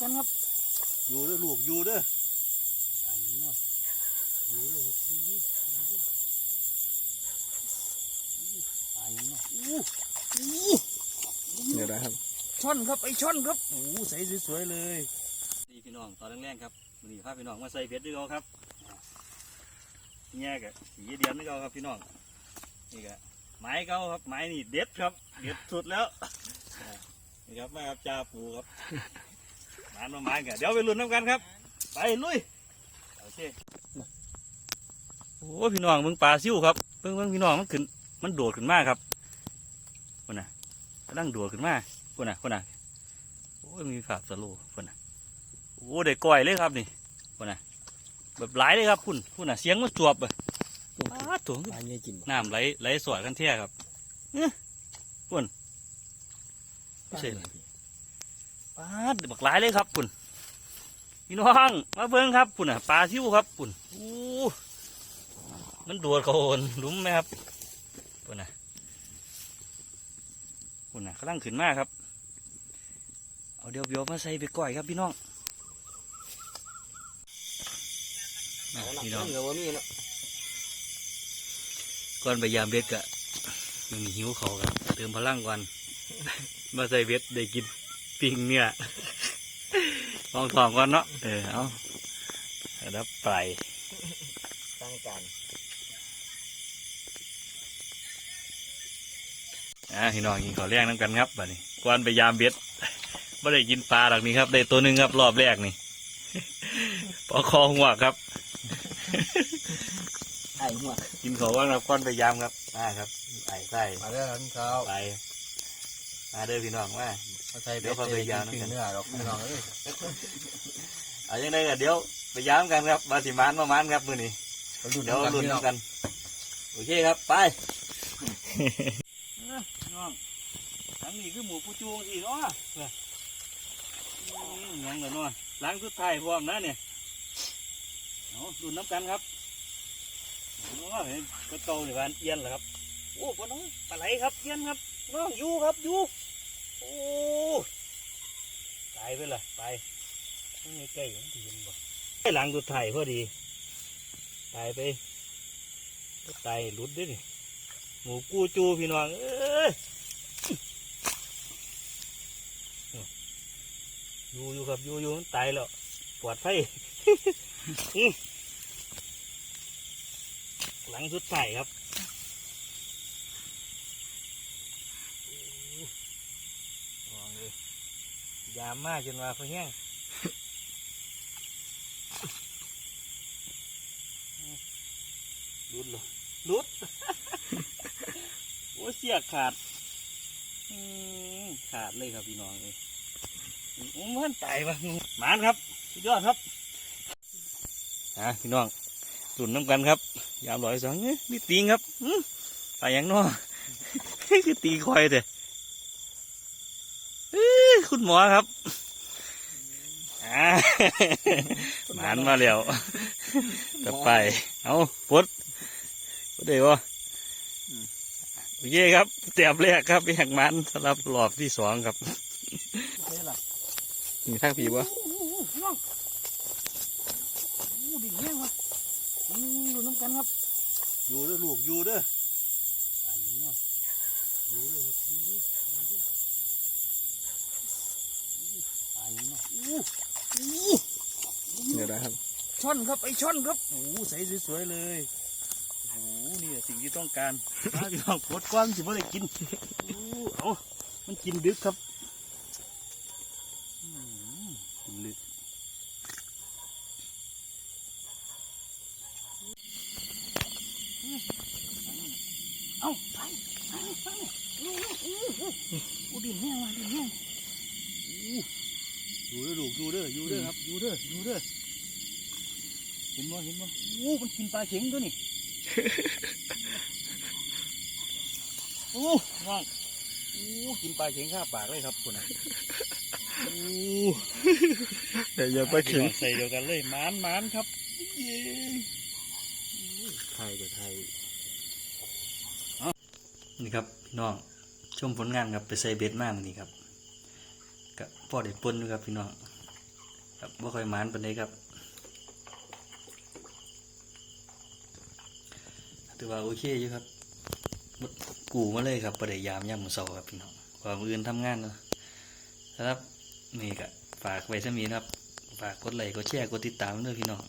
ำกันครับ อยู่เด้อลูกอยู่เด้อตายยังเนาะอยู่เด้อครับอยู่เด้อตายยังเนาะอู้อู้เดี๋ยวนะครับช่อนครับไอช่อนครับโอ้ใสสวยๆเลยนี่พี่น้องตอนแรกๆครับนี่พาพี่น้องมาใส่เบ็ดด้วยเขาครับแง่กะสีเดียนด้วยเขาครับพี่น้องนี่กะไม้เขาครับไม้นี่เด็ดครับเด็ดสุดแล้วอ่านี่ครับมาครับจ่าปูครับ หมานมาไม้กันเดี๋ยวไปลุ้นน้ำกันครับ ไปลุยโอเคโอ้พี่น้องมึงปลาซิ่วครับเพิ่งเพิ่งพี่น้องมันขึ้น มันโดดขึ้นมาครับคนน่ะกำลังโดดขึ้นมาคนน่ะคนน่ะโอ้ยมีฝาบสโลว์คนน่ะโอ้ได้ก่อยเลยครับนี่คนน่ะแบบไหลเลยครับคุณคุณน่ะเสียงมันจวบเลยอ้าตัวปลาเงี้ยกินบ่น้ำไหลไหลสวยกันเท่ยครับเนี่ยคุณไม่ใช่เลย ปลาดบักหลายเลยครับคุณพี่น้องมาเบิ้งครับคุณน่ะปลาซิวครับคุณอู้มันโดดเขาโอนหลุมไหมครับคุณน่ะคุณน่ะกำลังขึ้นมาครับ เอาเดี๋ยวเดี๋ยวมาใส่ไปก่อยครับพี่น้องมาพี่น้องเดี๋ยวว่ามีเนาะก่อนไปยามเบ็ดกะยังมีหิวเขาวกันเติมพลังก่อนมาใส่เบ็ดได้กิน ปิ้งเนี่ยลองทองก่อนเนาะเออเอาแล้วไปตั้งการอ่าพี่น้องกินข้าวแรกน้ำกันครับบัดนี้ก่อนไปยามเบ็ดไม่ได้กินปลาหรอกนี่ครับ ได้ตัวหนึ่งครับรอบแรกนี่ปอคอหัวครับไอ้หัวกินข้าวว่างครับก่อนไปยามครับมาครับไอ้ไส้มาเด้อครับพี่เขาไปมาเด้อพี่น้องว่า มาใส่เดี๋ยวเขาไปยาวนะปิ้งเนื้อหรอกพี่น้องเอ้ยเอาอย่างไรก็เดี๋ยวไปย้ำกันครับมาสิมานมามานครับมือนี้มาลุ้นเดี๋ยวกันลุ้นพี่น้องกัน โอเคครับไปน้องอันนี้คือหมูปูจูงอีกเนาะเนี่ยอืมยังเหรอเนาะล้างสุดท้ายพร้อมนะเนี่ยเอาลุ้นน้ำกันครับโอ้เห็นก็โตในบ้านเอียนเหรอครับโอ้ปน้องปลาไหลครับเอียนครับน้องอยู่ครับอยู่ โอ้ตายไปละไปไม่ใกล้ๆที่เห็นบ่ไอ้หลังสุดท้ายพอดี ตายไปตายหลุดด้วยนี่หมูกูจูพี่น้องเอ้ยอยู่อยู่ครับอยู่อยู่ตายแล้วปลอดภัยอื้หลังสุดท้ายครับอู้มองเลย ยามมากจนว่าเขาแห้งรุดเหรอรุดโอ้เสียขาดอืมขาดเลยครับพี่น้องเลยโอ้มันตายปะหมานครับสุดยอดครับอะพี่น้องดุนน้ำกันครับ ยามลอยสองเอ้ยมีตีงครับอื้อไปยังน้อคือตีคอยเด้เอ้ย คุณหมอครับอ่าหมานมาแล้วต่อไป เอาปลดปลดเดี๋ยวโอเคครับเตรียมแรกครับแยกมันสำหรับรอบที่สองครับมีทางผีบ่น้องดินแห้งวะดูน้ำกันครับ อยู่เด้อลูกอยู่เด้อ ตายยังเนาะ อยู่เด้อครับอยู่เด้อ ตายยัง เนาะเดี๋ยวนะครับ ช่อนครับไอช่อนครับโอ้ใสสวยๆเลยโอ้นี่แหละสิ่งที่ต้องการถ้าพี่น้องปลดก้อนสิบ่ได้กินโอ้เอามันกินดึกครับอืมกินลึกเอาไปไปไปอู้อู้อู้อู้ดินแห้งว่ะดินแห้งอู้ อยู่เด้อลูกอยู่เด้ออยู่เด้อครับอยู่เด้ออยู่เด้อเห็นบ่เห็นบ่อู้มันกินปลาเข็งตัวนี่โอ้ว่างอู้กินปลาเข็งข้าปากเลยครับคุณน่ะอู้เดี๋ยวอย่าไปขิงใส่เดียวกันเลยหมานหมานครับเย้ไทยกับไทยนี่ครับพี่น้องชมผลงานครับไปใส่เบ็ดมากนี่ครับ กับพ่อเด็ดปนด้วยครับพี่น้องครับบ่ค่อยหมานปานใดครับถือว่าโอเคอยู่ครับกูมาเลยครับประเดี๋ยวยามย่ำมือเสาครับพี่น้องความอื่นทำงานเนาะครับนี่ก็ฝากไว้ซะมีนะครับ ฝากกดไลค์กดแชร์กดติดตามด้วยพี่น้อง